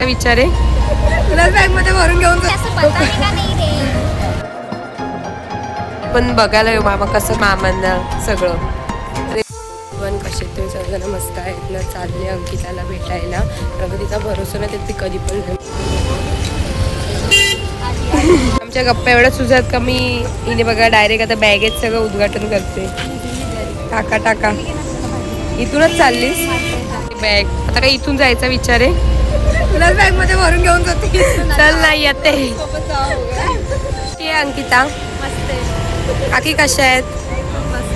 विचार बॅगमध्ये भरून घेऊन पण बघायला येऊ मामा कसं मामांना सगळं. पण कसे तुम्ही सगळं मस्त आहेत ना चालले अंकिताला भेटायला. प्रगतीचा भरोसा नाही तर ती कधी पण. आमच्या गप्पा एवढ्या सुजात का मी हिने बघा डायरेक्ट आता बॅगेत सगळं उद्घाटन करते. टाका टाका. इथूनच चाललीस? बॅग आता काय इथून जायचा विचार आहे? तुलाच बॅगमध्ये भरून घेऊन जाते. चल नाही येते अंकिता. काकी कशा आहेत?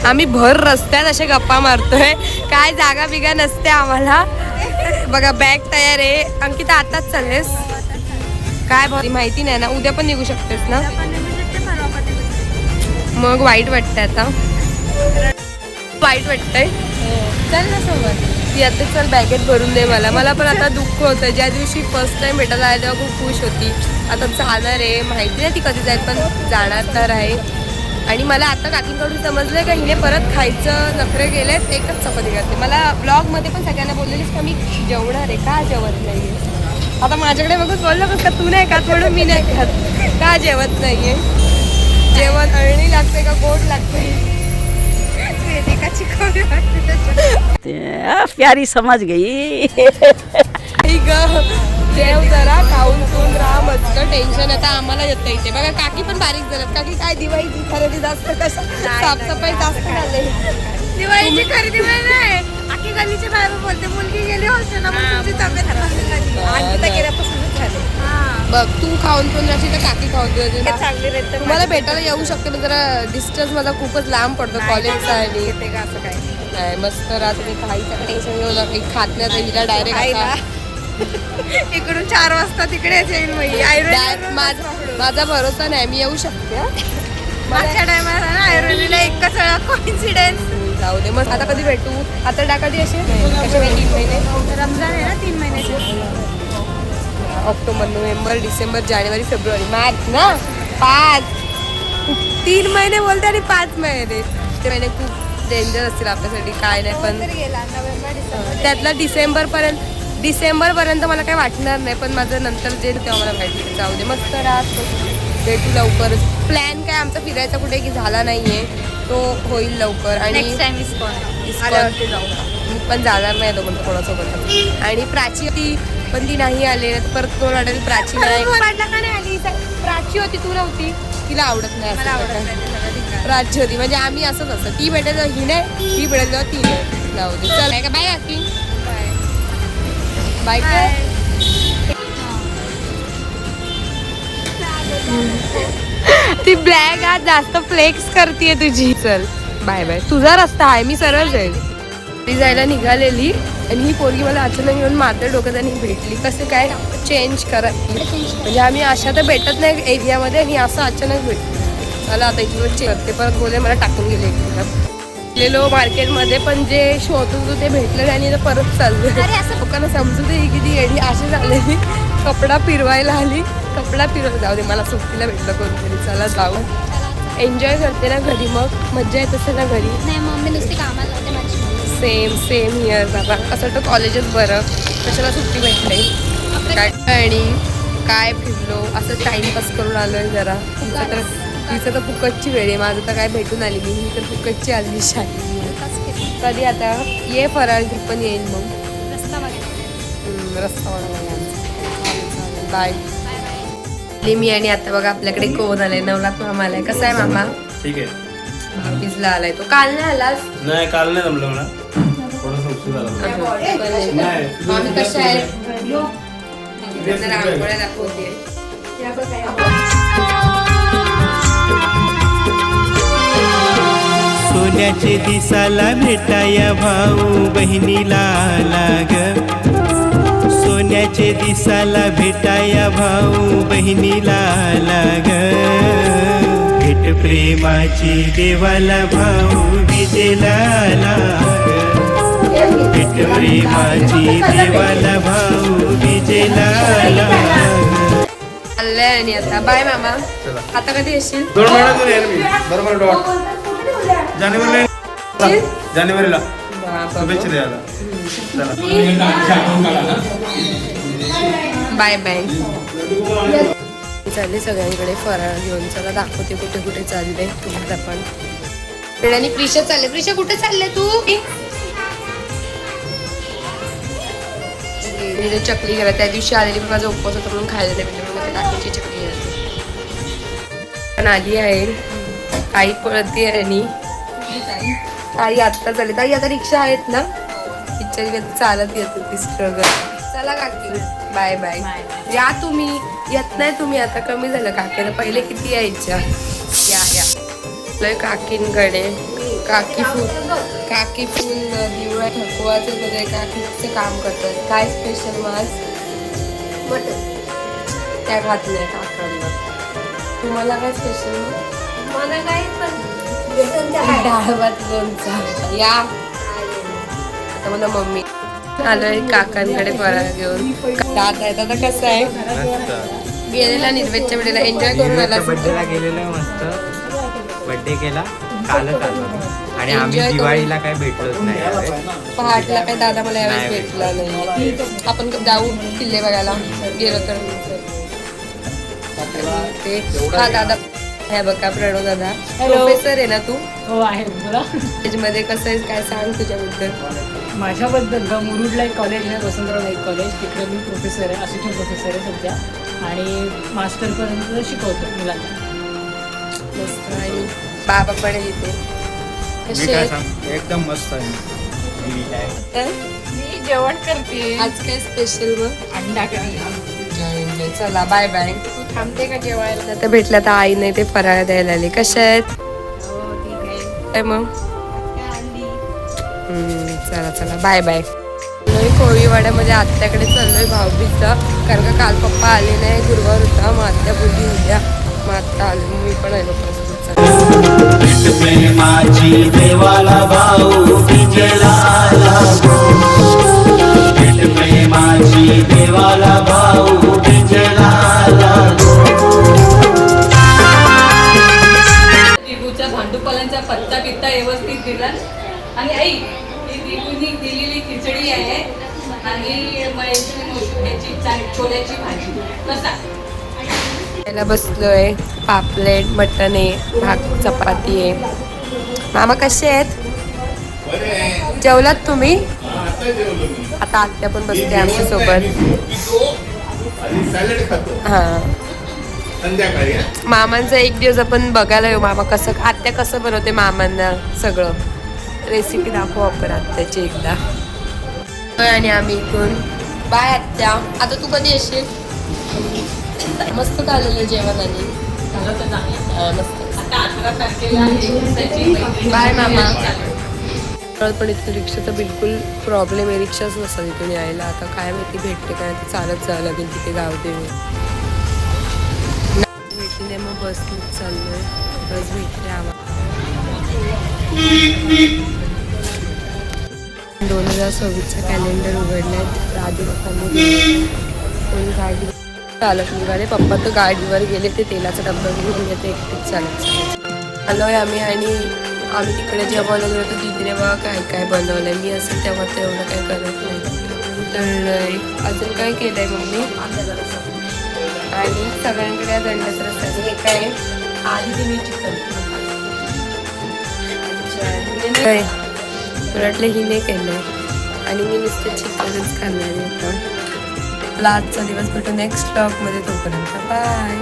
आम्ही भर रस्त्यात असे गप्पा मारतोय. काय जागा बिगा नसते आम्हाला. बघा बॅग तयार आहे. अंकिता आताच चाललेस? काय भारी माहिती नाही ना? उद्या पण निघू शकतेस ना? मग वाईट वाटतंय आता. वाईट वाटतंय? चल ना सोबत. ती आता चल बॅगेत भरून दे मला. मला पण आता दुःख होतं. ज्या दिवशी फर्स्ट टाइम भेटायला आले तेव्हा खूप खुश होती. आता जाणार आहे. माहिती नाही ती कधी जाईल पण जाणार तर आहे. आणि मला आता काकींकडून समजलं का हिने परत खायचं नखरे गेलेत एकच चपाती करते. मला ब्लॉगमध्ये पण सगळ्यांना बोललेलीस का मी जेवणार आहे का? जेवत नाही आता माझ्याकडे बघून बोललं बस का तू नाही खात म्हणून मी नाही खात. का जेवत नाहीये? जेवण अळणी लागते का गोड लागते? प्यारी समझ गई. देव जरा खाऊन राहा मस्त टेन्शन आता आम्हाला येतं इथे. बघा काकी पण बारीक झाल्यात काकी काय दिवाळीची खरेदी जास्त कसं साफसफाई जास्त झाली. दिवाळीची खरेदी नाही गल्लीच्या बाहेर बोलते मुलगी गेली हॉस्टेलला तुमची तब्येत खराब झाली. अंकिता गेल्यापासूनच झाली. बघ तू खाऊन राहशील तर काकी खाऊन. चांगली रेत तुम्हाला भेटायला येऊ शकते पण जरा डिस्टन्स माझा खूपच लांब पडतो कॉलेजचा आणि असं काय नाही मस्त राहा तुम्ही काहीचं टेन्शन घेऊ नका. काही खात नाही हिला डायरेक्ट इकडून चार वाजता तिकडे येईल माझा भरोसा नाही मी येऊ शकते हा. मागच्या टायमाला ना आयुर्वेदीला एकच वेळा कॉन्फिडन्स जाऊ दे. मग आता कधी भेटू? आता डा कधी असे तीन महिने रमजान आहे ना तीन महिन्याचे. ऑक्टोबर नोव्हेंबर डिसेंबर जानेवारी फेब्रुवारी. मार्च ना? पाच. तीन महिने बोलते आणि पाच महिने. ते महिने खूप डेंजर असतील आपल्यासाठी काय नाही पण त्यातला डिसेंबर पर्यंत डिसेंबर पर्यंत मला काही वाटणार नाही पण माझं नंतर जे तेव्हा मला माहिती जाऊ दे. मस्त राहत. भेटू लवकर. प्लॅन काय आमचा फिरायचा कुठे की झाला नाहीये तो होईल लवकर. आणि पण जाणार नाही तो म्हणतो कोणासोबत. आणि प्राची ती पण ती नाही आली परत कोण वाटेल प्राची नाही. आली? प्राची होती तू नव्हती. तिला आवडत नाही काय. ते. प्राची होती. म्हणजे आम्ही असंच असतं ती भेटेल ही नाही ही भेटेल तेव्हा ती नाही. जाऊ दे. चल. का बाय काकी बाय ती ब्लॅक आज जास्त फ्लेक्स करते तुझी. चल बाय बाय तुझा रस्ता आहे मी सरळ जाईल. ती जायला निघालेली आणि ही पोरगी मला अचानक येऊन मात्र डोक्यात आणि भेटली. कसं काय चेंज करा म्हणजे आम्ही अशा तर भेटत नाही एरियामध्ये आणि असं अचानक भेटतो मला आता इथून चेंज करते. परत बोले मला टाकून गेले. गेलेलो मार्केटमध्ये पण जे शोधत होतो ते भेटलं नाही आणि आता परत चाललो. असं लोकांना समजू दे किती येडी अशी झालेली कपडा फिरवायला आली. कपडा फिरवायला जाऊ दे मला सुट्टीला भेटलं कोणतरी. चला जाऊ. एन्जॉय करते ना घरी मग. मज्जा येत असेल ना घरी. नाही मम्मी नुसती कामाला जाते माझी सेम सेम हिअर बाबा. असं वाटतं कॉलेजच बरं? कशाला सुट्टी भेटते काय आणि काय फिरलो? असं टाइमपास करून आलोय जरा. तिचं तर तिचं तर फुकटची वेळ आहे. माझं तर काय भेटून आली मी ही तर फुकटची आली शाळी कधी आता ये फराळ पण येईल मग. रस्ता बाय मी आणि आता बघा आपल्याकडे कोण आलाय. नवलात मामा आलाय? कसा आहे मामा? ठीक आहे. भाऊबीजला आलाय तो. काल नाही आलास? नाही काल नाही जमलं मला. थोडंसं उशीर झाला. नाही. मामी कशा त्यांना रांगोळ्या दाखवते. सोन्याचे दिसाला भेटाया भाऊ बहिणीला लाग. सोन्याचे दिसाला भेटाया भाऊ बहिणीला लाग. भेट प्रेमाची देवाला भाऊ विजेला लाग. भेट प्रेमाची देवाला भाऊ विजेला लाग. आणि आता. बाय मामा. आता कधी येशील? दोन महिन्यातून येईल मी. बरोबर डॉट. जानेवारीला जानेवारीला. शुभेच्छा द्यायला. Bye bye. चालले सगळ्यांकडे फराळ घेऊन. चला दाखवते कुठे कुठे चालले. तुम्हाला पण. आणि प्रिशा चालले. प्रिशा कुठे चालले तू? चकली गेला त्या दिवशी आलेली पण माझा उपवास होता म्हणून खायला नाही ते टाकीची चकली गेली पण आली आहे. आई पळती आहे आणि आई आत्ता चालली. ताई आता रिक्षा आहेत ना? इकडे चालत येत होती स्ट्रगल चला काकी. बाय बाय या तुम्ही. येत नाही तुम्ही. आता कमी झालं. काकीला पहिले किती यायच्या? या या. लय काकींकडे. काकी फुल काकी फुल दिवळा ठकवाचं वगैरे. काकीचं काम करतात? काय स्पेशल मास मटन. त्या घातलंय काकांना. तुम्हाला काय स्पेशल मला काय पण लोणचा या. आता मला मम्मी आलोय काकांकडे फराळ घेऊन दादा आहेत. आता कसं आहे? गेलेला निर्वेदच्या वेळेला एन्जॉय करून आला बर्थडेला गेलेलो मस्त. बर्थडे केला. कालच आलो आणि आम्ही. दिवाळीला काय भेटलोच नाही. पहाटला काय दादा मला यावेळेस भेटला नाही. आपण जाऊ किल्ले बघायला. गेलो तर. ते हा दादा. हे बघा प्रणव दादा. प्रोफेसर आहे ना तू? हो आहे बोला. मध्ये कसं आहे काय सांग तुझ्याबद्दल? माझ्याबद्दल का मुरुडला एक कॉलेज आहे वसंतराव नाईक कॉलेज तिकडे मी प्रोफेसर आहे असिस्टंट प्रोफेसर आहे सध्या. आणि मास्टरपर्यंत शिकवतो मुलांना. मस्त. आणि बाबा पण आहे इथे. मी कसे काय आहेत? सांग? एकदम मस्त आहे. तर मी जेवण करते. आज काय स्पेशल मग? अंडा करी. चला बाय बाय तू थांबते का जेवायला? आता भेटल्या तर आईने ते फराळ द्यायला आले. कशा आहेत? हो ठीक आहे. काय मग हम्म, चला चला. बाय बाय कोळीवाड्यामध्ये आत्याकडे चाललोय भाऊबीजचा कारण का काल पप्पा आले नाही गुरुवार होता. मग आत्या बोलली उद्या. मग आत्ता आले. मी पण आलो परत. व्यवस्थित दिला. आणि आई ही टिपूनी दिलेली खिचडी आहे आणि मळ्याची मोठ्याची चा- छोल्याची भाजी. कसा? खायला बसलोय. पापलेट मटन आहे भाक चपाती आहे. मामा कसे आहेत? जेवलात तुम्ही? आता आत्या पण बसते आमच्यासोबत हा. संध्याकाळी मामांचा एक दिवस आपण बघायला येऊ. मामा कसं आत्या कसं बनवते मामांना सगळं. रेसिपी दाखवू आपण आत्याची एकदा. आणि आम्ही इथून. बाय आत्या. आता तू कधी येशील? मस्त झालेलं जेवण आणि. मस्त. बाय मामा. पण इथून रिक्षाचा बिलकुल प्रॉब्लेम आहे. रिक्षाच नसतात इथून यायला. आता काय माहिती भेटते काय ते चालत जावं लागेल तिथे गाव देवी भेटली नाही मग बस चाललोय बस भेटते आम्हाला दोन हजार सव्वीसचा कॅलेंडर उघडलंय राजू पप्पांनी कोण गाडी चालत निघाले पप्पा तर गाडीवर गेले ते तेलाचा डब्बा घेऊन घेते एकटेच चालत आलो आलोय आम्ही आणि आम्ही तिकडे जेव्हा बनवलं होतं तिकडे बघा काय काय बनवलंय मी असं तेव्हा तेवढं काय करत नाही तर अजून काय केलंय मम्मी आणि सगळ्यांकडे आज अंड्याचा रस्ता आहे. हे काय आधी तुम्ही चिकन काय मला वाटलं हिने आणि मी नुसतं चिकनच खाणार आहे आता. आजचा दिवस भेटू नेक्स्ट ब्लॉगमध्ये तोपर्यंत. बाय